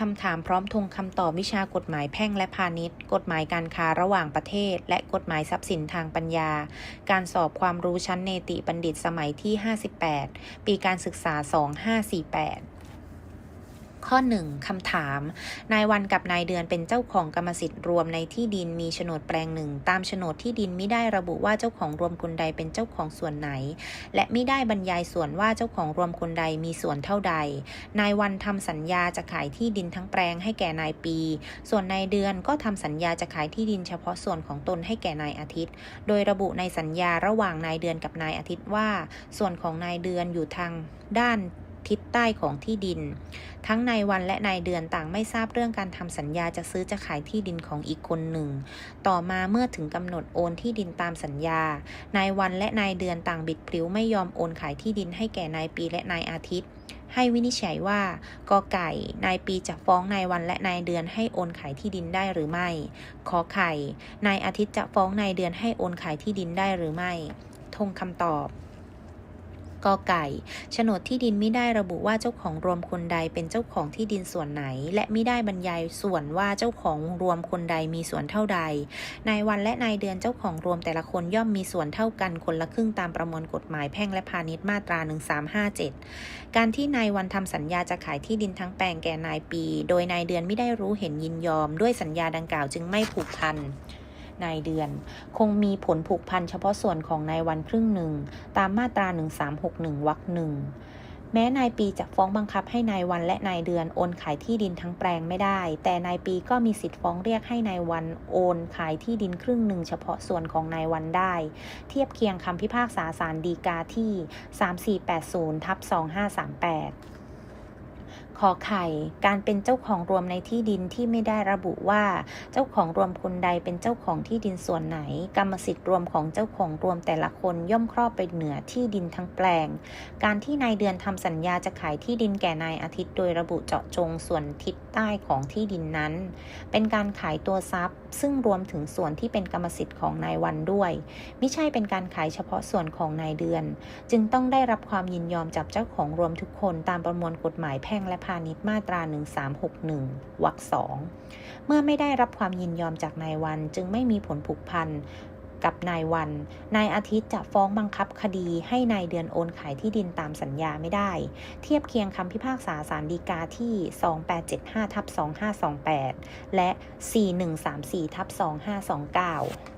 คำถามพร้อมทงคำตอบวิชากฎหมายแพ่งและพาณิชย์ กฎหมายการค้าระหว่างประเทศ และกฎหมายทรัพย์สินทางปัญญา การสอบความรู้ชั้นเนติบัณฑิตสมัยที่ 58 ปีการศึกษา 2548 ข้อ 1คำถาม นายวันกับนายเดือนเป็นเจ้าของกรรมสิทธิ์รวมในที่ดินมีโฉนดแปลงหนึ่ง ตามโฉนดที่ดินไม่ได้ระบุว่าเจ้าของรวมคนใดเป็นเจ้าของส่วนไหน และไม่ได้บรรยายส่วนว่าเจ้าของรวมคนใดมีส่วนเท่าใด นายวันทำสัญญาจะขายที่ดินทั้งแปลงให้แก่นายปี ส่วนนายเดือนก็ทำสัญญาจะขายที่ดินเฉพาะส่วนของตนให้แก่นายอาทิตย์ โดยระบุในสัญญาระหว่างนายเดือนกับนายอาทิตย์ว่า ส่วนของนายเดือนอยู่ทางด้าน ทิศใต้ของที่ดิน ทั้งนายวันและนายเดือนต่างไม่ทราบเรื่องการทำสัญญาจะซื้อจะขายที่ดินของอีกคนหนึ่ง ต่อมาเมื่อถึงกำหนดโอนที่ดินตามสัญญา นายวันและนายเดือนต่างบิดพลิ้วไม่ยอมโอนขายที่ดินให้แก่นายปีและนายอาทิตย์ให้วินิจฉัยว่ากอไก่ นายปีจะฟ้องนายวันและนายเดือนให้โอนขายที่ดินได้หรือไม่ ขอไข่ นายอาทิตย์จะฟ้องนายเดือนให้โอนขายที่ดินได้หรือไม่ ทงคำตอบ กอไก่โฉนดที่ดินไม่ได้ระบุว่าเจ้าของรวมคนใดเป็นเจ้าของที่ดินส่วนไหน และไม่ได้บรรยายส่วนว่าเจ้าของรวมคนใดมีส่วนเท่าใดนายวันและนายเดือนเจ้าของรวมแต่ละคนย่อมมีส่วนเท่ากันคนละครึ่งตามประมวลกฎหมายแพ่งและพาณิชย์มาตรา 1357 การที่นายวันทำสัญญาจะขายที่ดินทั้งแปลงแก่นายปี โดยนายเดือนไม่ได้รู้เห็นยินยอม ด้วยสัญญาดังกล่าวจึงไม่ผูกพัน นายเดือน คงมีผลผูกพันเฉพาะส่วนของนายวันครึ่งหนึ่ง ตามมาตรา 1361วรรคหนึ่งแม้นายปีจะฟ้องบังคับให้นายวันและนายเดือนโอนขายที่ดินทั้งแปลงไม่ได้ แต่นายปีก็มีสิทธิ์ฟ้องเรียกให้นายวันโอนขายที่ดินครึ่งหนึ่งเฉพาะส่วนของนายวันได้ เทียบเคียงคำพิพากษาศาลฎีกาที่ 3480ทับ2538 ขอไข่ การเป็นเจ้าของรวมในที่ดินที่ไม่ได้ระบุว่า เจ้าของรวมคนใดเป็นเจ้าของที่ดินส่วนไหน กรรมสิทธิ์รวมของเจ้าของรวมแต่ละคนย่อมครอบไปเหนือที่ดินทั้งแปลง การที่นายเดือนทำสัญญาจะขายที่ดินแก่นายอาทิตย์โดยระบุเจาะจงส่วนทิศ ใต้ของที่ดินนั้น เป็นการขายตัวทรัพย์ ซึ่งรวมถึงส่วนที่เป็นกรรมสิทธิ์ของนายวันด้วย ไม่ใช่เป็นการขายเฉพาะส่วนของนายเดือน จึงต้องได้รับความยินยอมจากเจ้าของรวมทุกคนตามประมวลกฎหมายแพ่งและพาณิชย์มาตรา 1361วรรคสองเมื่อไม่ได้รับความยินยอมจากนายวันจึงไม่มีผลผูกพัน กับนายวัน นายอาทิตย์จะฟ้องบังคับคดีให้นายเดือนโอนขายที่ดินตามสัญญาไม่ได้ เทียบเคียงคำพิพากษาสารดีกาที่ 2875ทับ2528 และ 4134ทับ2529